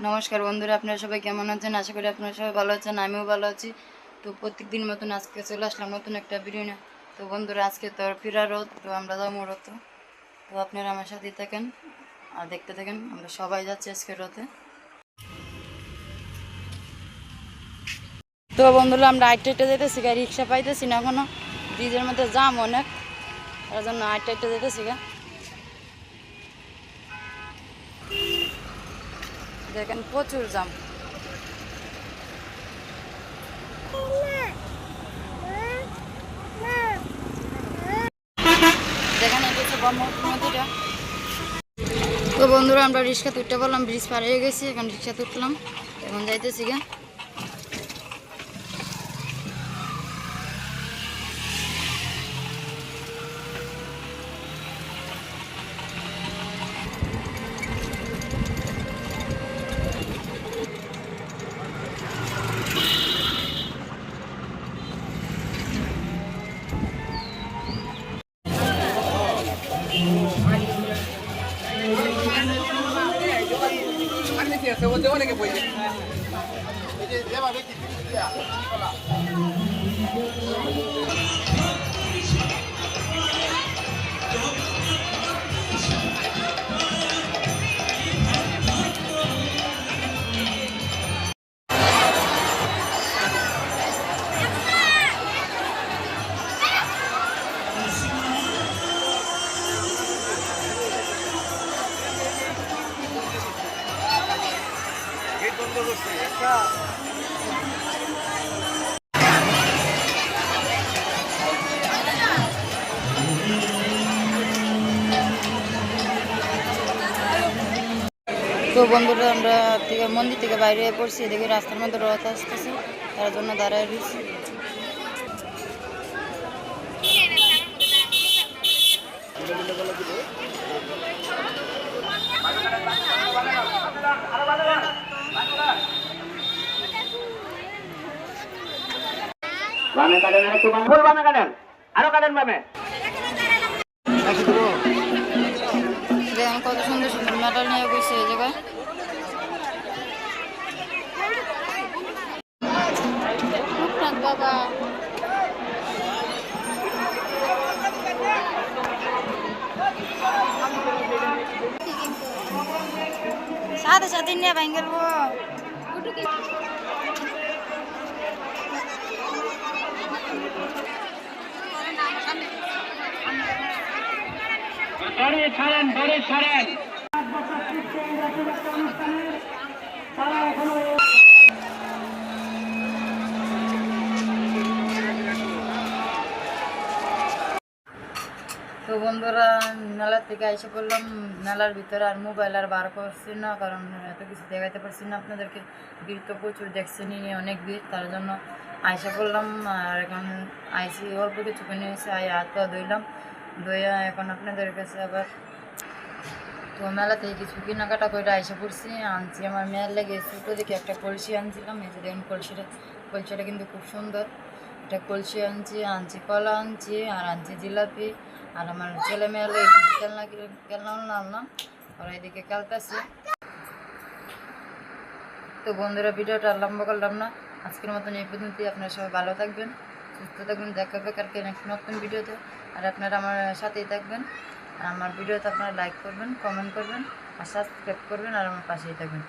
নমস্কার বন্ধুরা, আপনারা সবাই কেমন আছেন? আশা করি আপনারা সবাই ভালো আছেন, আমিও ভালো আছি। তো প্রত্যেক দিন মতন আজকে চলে আসলাম নতুন একটা ভিডিও নিয়ে। তো বন্ধুরা, আজকে তো ফিরার রোদ তো আমরা যাব রথ। তো আপনারা আমার সাথেই থাকেন আর দেখতে থাকেন, আমরা সবাই যাচ্ছি আজকে রথে। তো বন্ধুরা, আমরা আইটে আইটে যেতেছি গা রিক্সা পাইতেছি না এখনও। ব্রিজের মধ্যে জাম অনেক, তার জন্য আইটে আইটে যেতেছি গা। দেখেন প্রচুর জাম। নদীটা। তো বন্ধুরা, আমরা রিক্সাতে উঠতে পারলাম, ব্রিজ পার হয়ে গেছি, এখন রিক্সাতে উঠলাম, এখন যাইতেছি গা decía, según te vale que puede. তো বন্ধুরা, আমরা থেকে মন্দির থেকে বাইরে পড়ছি, এদিকে রাস্তার মধ্যে রথ আসতেছে, তার জন্য দাঁড়ায় রয়েছি। বামে কাটেন একটু বামে। বামে কাটেন আরও কাটেন বামে। কত সুন্দর সুন্দর মেটাল নিয়ে বসে এই জায়গায়। বাবা। সাথে সাথে নিয়ে ভাঙ্গেল দড়ি ছাড়েন দড়ি ছাড়েন তো বন্ধুরা, মেলা থেকে এসে পড়লাম। মেলার ভিতরে আর মোবাইল আর বার করছি না, কারণ এত কিছু দেখাতে পারছি না আপনাদেরকে। ভিড় তো প্রচুর, দেখছেন অনেক ভিড়, তার জন্য আইসা পড়লাম। আর এখন আইসি, অল্প কিছু কিনে এসে আই হাত পা ধুইলাম। ধুইয়া এখন আপনাদের কাছে আবার তো মেলা থেকে কিছু কেনাকাটা করে আইসা পড়ছি। আনছি, আমার মেয়ের লেগে ছোটো দেখে একটা কলসি আনছিলাম। যে দেখুন কলসিটা কলসিটা কিন্তু খুব সুন্দর। এটা কলসি আনছি আনছি কলা আনছি, আর আনছি জিলাপি। আর আমার ছেলে মেয়ে হলো একটু খেলনা খেলনা এদিকে খেলতেছে। তো বন্ধুরা, ভিডিওটা লম্বা করলাম না। আজকের মতন এই পর্যন্তই। আপনারা সবাই ভালো থাকবেন, সুস্থ থাকবেন। দেখা হবে কালকে নেক্সট নতুন ভিডিওতে। আর আপনারা আমার সাথেই থাকবেন। আর আমার ভিডিওতে আপনারা লাইক করবেন কমেন্ট করবেন, আর সাবস্ক্রাইব করবেন, আর আমার পাশেই থাকবেন।